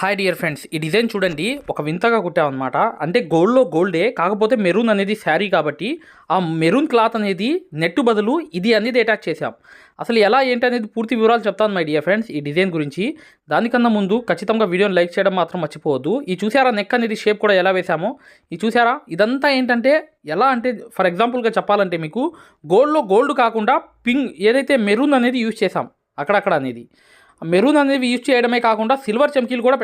Hi dear friends ఈ design చూడండి ఒక వింతగా కుట్టామన్నమాట. అంటే గోల్డ్లో గోల్డే కాకపోతే మెరూన్ అనేది శారీ కాబట్టి ఆ మెరూన్ క్లాత్ అనేది నెట్టు బదులు ఇది అనేది అటాచ్ చేసాం అసలు ఎలా ఏంటి అనేది పూర్తి వివరాలు చెప్తాను మై డియర్ ఫ్రెండ్స్ ఈ డిజైన్ గురించి. దానికన్నా ముందు ఖచ్చితంగా వీడియోని లైక్ చేయడం మాత్రం మర్చిపోవద్దు. ఈ చూసారా నెక్ అనేది షేప్ కూడా ఎలా వేసామో ఈ చూసారా ఇదంతా ఏంటంటే ఎలా అంటే ఫర్ ఎగ్జాంపుల్గా చెప్పాలంటే మీకు గోల్డ్లో గోల్డ్ కాకుండా పింక్ ఏదైతే మెరూన్ అనేది యూజ్ చేసాం అక్కడక్కడ అనేది. మెరూన్ అనేది యూజ్ చేయడమే కాకుండా సిల్వర్ చమ్కీలు కూడా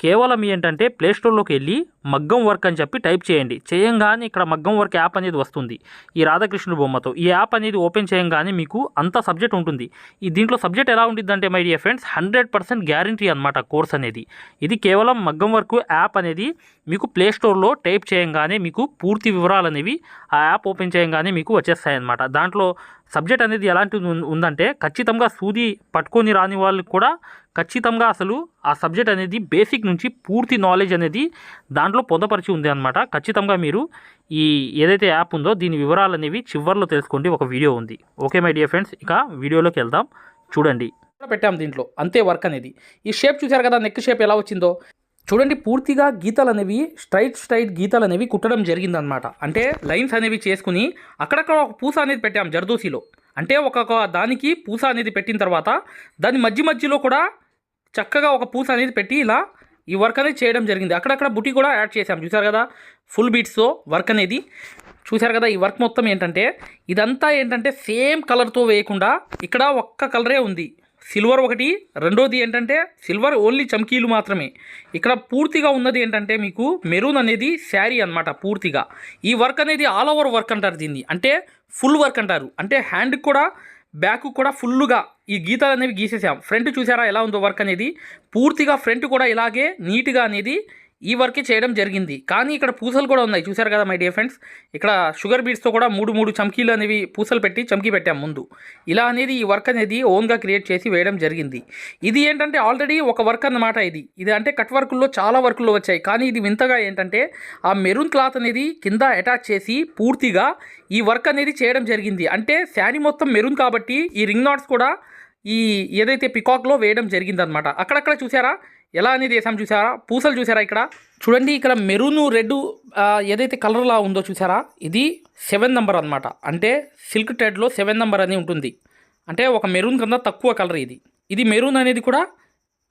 కేవలం ఏంటంటే ప్లే స్టోర్లోకి వెళ్ళి మగ్గం వర్క్ అని చెప్పి టైప్ చేయండి. చేయంగానే ఇక్కడ మగ్గం వర్క్ యాప్ అనేది వస్తుంది. ఈ రాధాకృష్ణుడు బొమ్మతో. ఈ యాప్ అనేది ఓపెన్ చేయంగానే మీకు అంత సబ్జెక్ట్ ఉంటుంది. ఈ దీంట్లో సబ్జెక్ట్ ఎలా ఉంటుందంటే my dear friends hundred percent guarantee అనమాట కోర్స్ అనేది. ఇది కేవలం మగ్గం వర్క్ యాప్ అనేది మీకు ప్లే స్టోర్లో టైప్ చేయంగానే మీకు పూర్తి వివరాలు అనేవి ఆ యాప్ ఓపెన్ చేయంగానే మీకు వచ్చేస్తాయి అనమాట దాంట్లో సబ్జెక్ట్ అనేది ఎలాంటిది ఉందంటే ఖచ్చితంగా సూది పట్టుకొని రాని వాళ్ళకి కూడా ఖచ్చితంగా అసలు ఆ సబ్జెక్ట్ అనేది బేసిక్ నుంచి పూర్తి నాలెడ్జ్ అనేది దాంట్లో పొందపరిచి ఉంది అనమాట ఖచ్చితంగా మీరు ఈ ఏదైతే యాప్ ఉందో దీని వివరాలు అనేవి చివర్లో తెలుసుకోండి. ఒక వీడియో ఉంది. Okay my dear friends. ఇక వీడియోలోకి వెళ్దాం. చూడండి. పెట్టాం దీంట్లో. అంతే వర్క్ అనేది. ఈ షేప్ చూసారు కదా నెక్ షేప్ ఎలా వచ్చిందో? చూడండి పూర్తిగా గీతలు అనేవి స్ట్రైట్ స్ట్రైట్ గీతలు అనేవి కుట్టడం జరిగిందనమాట అంటే లైన్స్ అనేవి చేసుకుని అక్కడక్కడ ఒక పూస అనేది పెట్టాం జర్దోసిలో అంటే ఒక్కొక్క దానికి పూస అనేది పెట్టిన తర్వాత దాని మధ్య మధ్యలో కూడా చక్కగా ఒక పూస అనేది పెట్టి ఇలా ఈ వర్క్ అనేది చేయడం జరిగింది. అక్కడక్కడ బుట్టి కూడా యాడ్ చేసాం చూసారు కదా? ఫుల్ బీట్స్తో వర్క్ అనేది. చూసారు కదా ఈ వర్క్ మొత్తం ఏంటంటే ఇదంతా ఏంటంటే సేమ్ కలర్తో వేయకుండా ఇక్కడ ఒక్క కలరే ఉంది. సిల్వర్ ఒకటి రెండోది ఏంటంటే సిల్వర్ ఓన్లీ చమ్కీలు మాత్రమే. ఇక్కడ పూర్తిగా ఉన్నది ఏంటంటే మీకు మెరూన్ అనేది శారీ అన్నమాట పూర్తిగా. ఈ వర్క్ అనేది ఆల్ ఓవర్ వర్క్ అంటారు దీన్ని. అంటే ఫుల్ వర్క్ అంటారు. అంటే హ్యాండ్కి కూడా బ్యాక్ కూడా ఫుల్గా ఈ గీతాలు అనేవి గీసేసాం. ఫ్రంట్ చూసారా ఎలా ఉందో వర్క్ అనేది? పూర్తిగా ఫ్రంట్ కూడా ఇలాగే నీట్గా అనేది ఈ వర్కే చేయడం జరిగింది. కానీ ఇక్కడ పూసలు కూడా ఉన్నాయి. చూసారు కదా మై డియర్ ఫ్రెండ్స్? ఇక్కడ షుగర్ బీట్స్తో కూడా మూడు మూడు చమ్కీలు అనేవి పూసలు పెట్టి చమ్కీ పెట్టాం ముందు. ఇలా అనేది ఈ వర్క్ అనేది ఓన్గా క్రియేట్ చేసి వేయడం జరిగింది. ఇది ఏంటంటే ఆల్రెడీ ఒక వర్క్ అన్నమాట ఇది. ఇది అంటే కట్ వర్కుల్లో చాలా వర్కుల్లో వచ్చాయి. కానీ ఇది వింతగా ఏంటంటే ఆ మెరూన్ క్లాత్ అనేది కింద అటాచ్ చేసి పూర్తిగా ఈ వర్క్ అనేది చేయడం జరిగింది. అంటే శారీ మొత్తం మెరూన్ కాబట్టి ఈ రింగ్ నాట్స్ కూడా ఈ ఏదైతే పికాక్లో వేయడం జరిగిందనమాట అక్కడక్కడ చూసారా ఎలా అనేది వేసాం చూసారా? పూసలు చూసారా ఇక్కడ? చూడండి ఇక్కడ మెరూన్ రెడ్ ఏదైతే కలర్లా ఉందో చూసారా? ఇది సెవెన్ నెంబర్ అనమాట అంటే సిల్క్ ట్రెడ్లో సెవెన్ నెంబర్ అని ఉంటుంది. అంటే ఒక మెరూన్ కన్నా తక్కువ కలర్ ఇది. ఇది మెరూన్ అనేది కూడా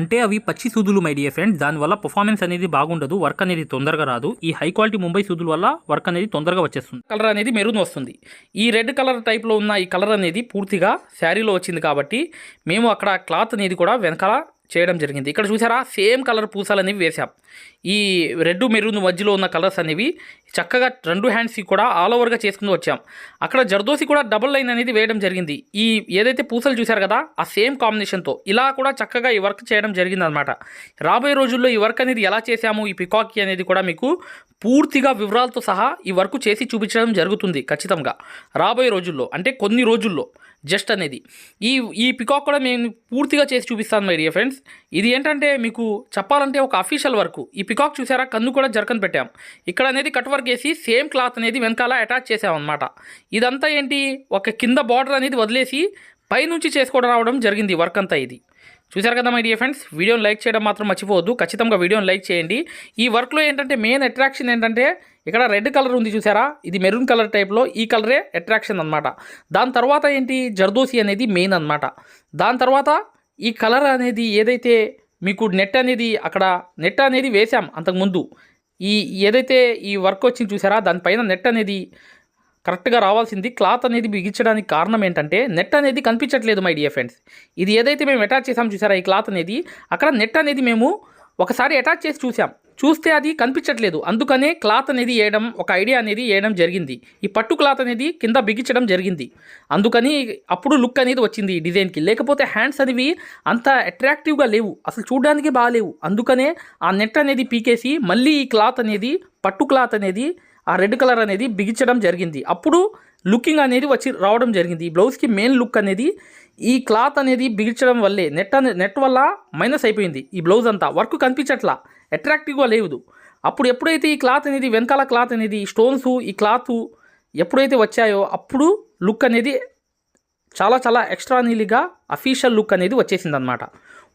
అంటే అవి పచ్చి సూదులు మై డియర్ ఫ్రెండ్స్ దానివల్ల పర్ఫార్మెన్స్ అనేది బాగుండదు వర్క్ అనేది తొందరగా రాదు. ఈ హై క్వాలిటీ ముంబై సూదుల వల్ల వర్క్ అనేది తొందరగా వచ్చేస్తుంది. కలర్ అనేది మెరూన్ వస్తుంది. ఈ రెడ్ కలర్ టైప్లో ఉన్న ఈ కలర్ అనేది పూర్తిగా శారీలో వచ్చింది కాబట్టి మేము అక్కడ క్లాత్ అనేది కూడా వెనకాల చేయడం జరిగింది. ఇక్కడ చూసారా? సేమ్ కలర్ పూసలు అనేవి వేసాం ఈ రెడ్ మెరూన్ మధ్యలో ఉన్న కలర్స్ అనేవి చక్కగా రెండు హ్యాండ్స్కి కూడా ఆల్ ఓవర్గా చేసుకుని వచ్చాం. అక్కడ జర్దోసి కూడా డబుల్ లైన్ అనేది వేయడం జరిగింది. ఈ ఏదైతే పూసలు చూశారు కదా ఆ సేమ్ కాంబినేషన్తో ఇలా కూడా చక్కగా ఈ వర్క్ చేయడం జరిగిందనమాట రాబోయే రోజుల్లో ఈ వర్క్ అనేది ఎలా చేశాము? ఈ పికాక్కి అనేది కూడా మీకు పూర్తిగా వివరాలతో సహా ఈ వర్క్ చేసి చూపించడం జరుగుతుంది ఖచ్చితంగా రాబోయే రోజుల్లో. అంటే కొన్ని రోజుల్లో. జస్ట్ అనేది. ఈ ఈ పికాక్ కూడా నేను పూర్తిగా చేసి చూపిస్తాను మై డియర్ ఫ్రెండ్స్. ఇది ఏంటంటే మీకు చెప్పాలంటే ఒక అఫీషియల్ వర్క్. ఈ పికాక్ చూసారా? కన్ను కూడా జరకన్ పెట్టాం. ఇక్కడ అనేది కట్ వర్క్ వేసి సేమ్ క్లాత్ అనేది వెనకాల అటాచ్ చేసామన్నమాట. ఇదంతా ఏంటి? ఒక కింద బార్డర్ అనేది వదిలేసి పైనుంచి చేసుకోవడం రావడం జరిగింది వర్క్ అంతా ఇది. చూశారు కదా మై డియర్ ఫ్రెండ్స్ వీడియోని లైక్ చేయడం మాత్రం మర్చిపోవద్దు. ఖచ్చితంగా వీడియోని లైక్ చేయండి. ఈ వర్క్లో ఏంటంటే మెయిన్ అట్రాక్షన్ ఏంటంటే ఇక్కడ రెడ్ కలర్ ఉంది చూసారా ఇది మెరూన్ కలర్ టైప్లో ఈ కలరే అట్రాక్షన్ అనమాట దాని తర్వాత ఏంటి? జర్దోసి అనేది మెయిన్ అనమాట దాని తర్వాత ఈ కలర్ అనేది ఏదైతే మీకు నెట్ అనేది అక్కడ నెట్ అనేది వేసాం అంతకుముందు. ఈ ఏదైతే ఈ వర్క్ వచ్చింది చూసారా దానిపైన నెట్ అనేది కరెక్ట్గా రావాల్సింది క్లాత్ అనేది బిగించడానికి కారణం ఏంటంటే నెట్ అనేది కనిపించట్లేదు మై డియర్ ఫ్రెండ్స్. ఇది ఏదైతే మేము అటాచ్ చేసాం చూసారా ఈ క్లాత్ అనేది? అక్కడ నెట్ అనేది మేము ఒకసారి అటాచ్ చేసి చూసాం. చూస్తే అది కనిపించట్లేదు. అందుకనే క్లాత్ అనేది వేయడం ఒక ఐడియా అనేది వేయడం జరిగింది. ఈ పట్టు క్లాత్ అనేది కింద బిగించడం జరిగింది. అందుకని అప్పుడు లుక్ అనేది వచ్చింది ఈ డిజైన్కి. లేకపోతే హ్యాండ్స్ అనేవి అంత అట్రాక్టివ్గా లేవు. అసలు చూడడానికి బాగాలేవు. అందుకనే ఆ నెట్ అనేది పీకేసి మళ్ళీ ఈ క్లాత్ అనేది పట్టు క్లాత్ అనేది ఆ రెడ్ కలర్ అనేది బిగించడం జరిగింది. అప్పుడు లుకింగ్ అనేది వచ్చి రావడం జరిగింది. ఈ బ్లౌజ్కి మెయిన్ లుక్ అనేది ఈ క్లాత్ అనేది బిగించడం వల్లే నెట్ అనే నెట్ వల్ల మైనస్ అయిపోయింది ఈ బ్లౌజ్ అంతా. వర్క్ కనిపించట్లా అట్రాక్టివ్గా లేదు. అప్పుడు ఎప్పుడైతే ఈ క్లాత్ అనేది వెనకాల క్లాత్ అనేది స్టోన్స్ ఈ క్లాత్ ఎప్పుడైతే వచ్చాయో అప్పుడు లుక్ అనేది చాలా చాలా ఎక్స్ట్రా నీలిగా అఫీషియల్ లుక్ అనేది వచ్చేసింది అనమాట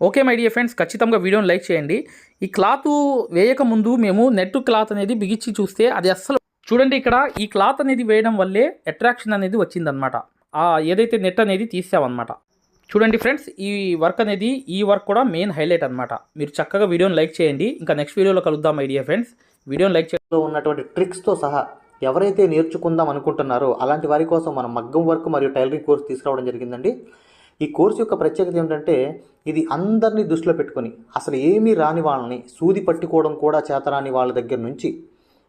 ఓకే మై డియర్ ఫ్రెండ్స్ ఖచ్చితంగా వీడియోని లైక్ చేయండి. ఈ క్లాత్ వేయక ముందు మేము నెట్ క్లాత్ అనేది బిగించి చూస్తే అది అస్సలు చూడండి ఇక్కడ ఈ క్లాత్ అనేది వేయడం వల్లే అట్రాక్షన్ అనేది వచ్చిందనమాట ఏదైతే నెట్ అనేది తీసామన్నమాట చూడండి ఫ్రెండ్స్ ఈ వర్క్ అనేది ఈ వర్క్ కూడా మెయిన్ హైలైట్ అనమాట మీరు చక్కగా వీడియోని లైక్ చేయండి. ఇంకా నెక్స్ట్ వీడియోలో కలుద్దాం ఐడియా ఫ్రెండ్స్ వీడియోని లైక్ చేయడంలో ఉన్నటువంటి ట్రిక్స్తో సహా ఎవరైతే నేర్చుకుందాం అనుకుంటున్నారో అలాంటి వారి కోసం మనం మగ్గం వర్క్ మరియు టైలరింగ్ కోర్స్ తీసుకురావడం జరిగిందండి. ఈ కోర్సు యొక్క ప్రత్యేకత ఏమిటంటే ఇది అందరినీ దృష్టిలో పెట్టుకొని అసలు ఏమీ రాని వాళ్ళని సూది పట్టుకోవడం కూడా చేతరాని వాళ్ళ దగ్గర నుంచి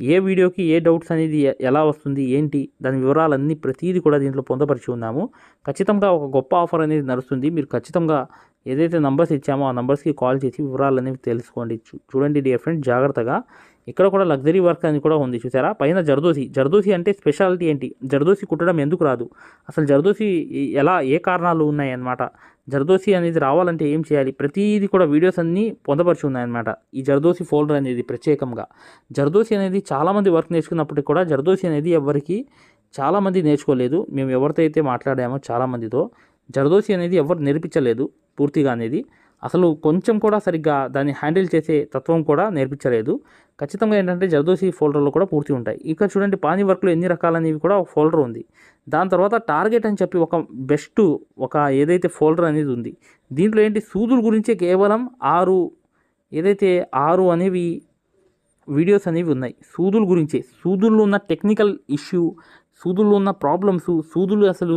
ఏ వీడియోకి ఏ డౌట్స్ అనేది ఎలా వస్తుంది ఏంటి దాని వివరాలన్నీ ప్రతిదీ కూడా దీంట్లో పొందపరిచి ఉన్నాము. ఖచ్చితంగా ఒక గొప్ప ఆఫర్ అనేది నడుస్తుంది. మీరు ఖచ్చితంగా ఏదైతే నంబర్స్ ఇచ్చామో ఆ నంబర్స్కి కాల్ చేసి వివరాలు అనేవి తెలుసుకోండి చూడండి డియర్ ఫ్రెండ్ జాగ్రత్తగా ఇక్కడ కూడా లగ్జరీ వర్క్ అని కూడా ఉంది చూసారా? పైన జర్దోసి. జర్దోసి అంటే స్పెషాలిటీ ఏంటి? జర్దోసి కుట్టడం ఎందుకు రాదు? అసలు జర్దోసి ఎలా ఏ కారణాలు ఉన్నాయి అన్నమాట జర్దోసి అనేది రావాలంటే ఏం చేయాలి? ప్రతిదీ కూడా వీడియోస్ అన్నీ పొందపరిచి ఉన్నాయన్నమాట ఈ జర్దోసి ఫోల్డర్ అనేది ప్రత్యేకంగా. జర్దోసి అనేది చాలామంది వర్క్ నేర్చుకున్నప్పటికీ కూడా జర్దోసి అనేది ఎవరికి చాలామంది నేర్చుకోలేదు. మేము ఎవరితో అయితే మాట్లాడామో చాలామందితో. జర్దోసి అనేది ఎవరు నేర్పించలేదు పూర్తిగా అనేది. అసలు కొంచెం కూడా సరిగ్గా దాన్ని హ్యాండిల్ చేసే తత్వం కూడా నేర్పించలేదు. ఖచ్చితంగా ఏంటంటే జర్దోసి ఫోల్డర్లో కూడా పూర్తి ఉంటాయి. ఇక చూడండి పానీ వర్క్లో ఎన్ని రకాలనేవి కూడా ఒక ఫోల్డర్ ఉంది. దాని తర్వాత టార్గెట్ అని చెప్పి ఒక బెస్ట్ ఒక ఏదైతే ఫోల్డర్ అనేది ఉంది. దీంట్లో ఏంటి? సూదుల గురించే కేవలం ఆరు ఏదైతే ఆరు అనేవి వీడియోస్ అనేవి ఉన్నాయి. సూదుల గురించే. సూదుల్లో ఉన్న టెక్నికల్ ఇష్యూ సూదుల్లో ఉన్న ప్రాబ్లమ్స్ సూదులు అసలు